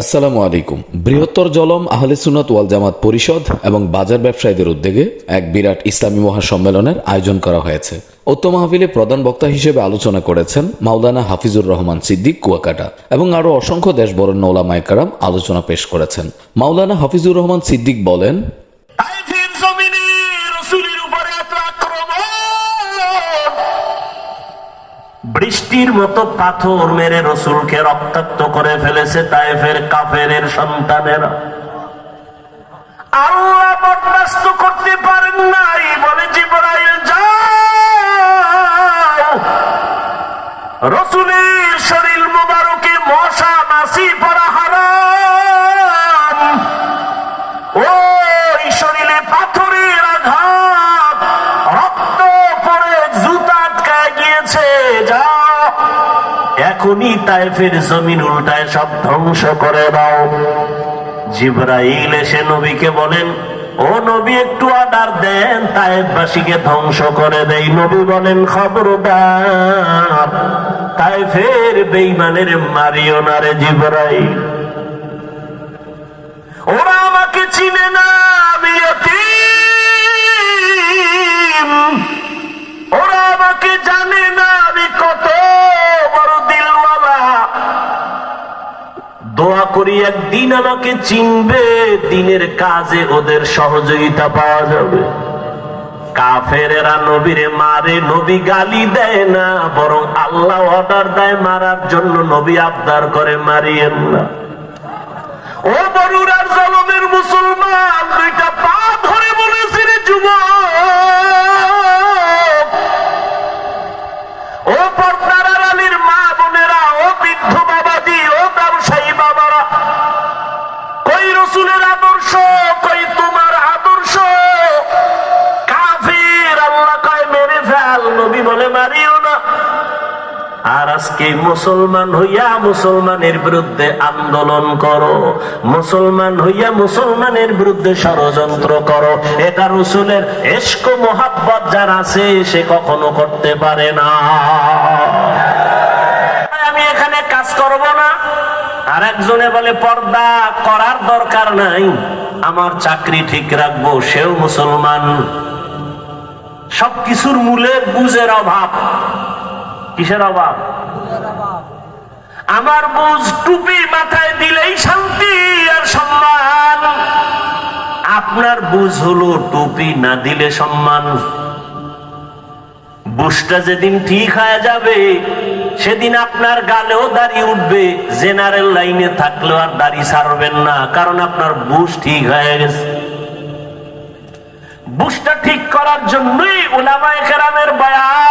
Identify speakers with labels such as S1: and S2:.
S1: আসসালামু আলাইকুম। বৃহত্তর জলম আহলে সুনাত ওয়াল জামাত পরিষদ এবং বাজার ব্যবসায়ীদের উদ্যোগে এক বিরাট ইসলামী মহাসম্মেলনের আয়োজন করা হয়েছে। উত্তম মাহফিলে প্রধান বক্তা হিসেবে আলোচনা করেছেন মাওলানা হাফিজুর রহমান সিদ্দিক কুয়াকাটা এবং আরও অসংখ্য দেশ বরণ্য ওলামায় কারাম আলোচনা পেশ করেছেন। মাওলানা হাফিজুর রহমান সিদ্দিক বলেন
S2: বৃষ্টির মতো পাথর মেরে রসুলকে রক্তাক্ত করে ফেলেছে তাইফের কাফের সন্তানেরা। আল্লাহ বরদাস্ত করতে পারেন নাই বলে জিবরাইল যাও রসুলের শরীর মুবারকে মশা মাসি পরা হারাম এখনই তাইফের জমিন উল্টায় সব ধ্বংস করে দাও। জিব্রাইল এসে নবীকে বলেন, ও নবী, একটু অর্ডার দেন, তাইফবাসীকে ধ্বংস করে দেই। নবী বলেন, খবরদার, তাইফের বেইমানের মারিও না রে জিব্রাইল। ওরা আমাকে চিনে না। দোয়া করি একদিন আমাকে চিনবে, দিনের কাজে ওদের সহযোগিতা পাওয়া যাবে। কাফেরেরা নবীরে মারে, নবী গালি দেয় না, বরং আল্লাহ অর্ডার দেয়, মারার জন্য নবী আবদার করে মারিয়েন না। ও বরুরার জলমের মুসলমান আজকে মুসলমান হইয়া মুসলমানের বিরুদ্ধে আন্দোলন করো। মুসলমান হইয়া মুসলমানের বিরুদ্ধে ষড়যন্ত্র করো। এটা রসুলের এস্ক মোহাব্বত যার আছে, সে কখনো করতে পারে না। আমি এখানে কাজ করব না। আর একজনে বলে, পর্দা করার দরকার নাই। আমার চাকরি ঠিক রাখব, সেও মুসলমান। সবকিছুর মূলে বুঝের অভাব। কিসের অভাব? আমার বুঝ টুপি মাথায় দিলেই শান্তি আর সম্মান। আপনার বুঝ হলো টুপি না দিলে সম্মান। বুঝটা যেদিন ঠিক হয়ে যাবে, সেদিন আপনার গালেও দাড়ি উঠবে। জেনারেল লাইনে থাকলেও আর দাড়ি ছাড়বেন না, কারণ আপনার বুঝ ঠিক হয়ে গেছে। বুঝটা ঠিক করার জন্যই ওলামায়ে কেরামের বয়ান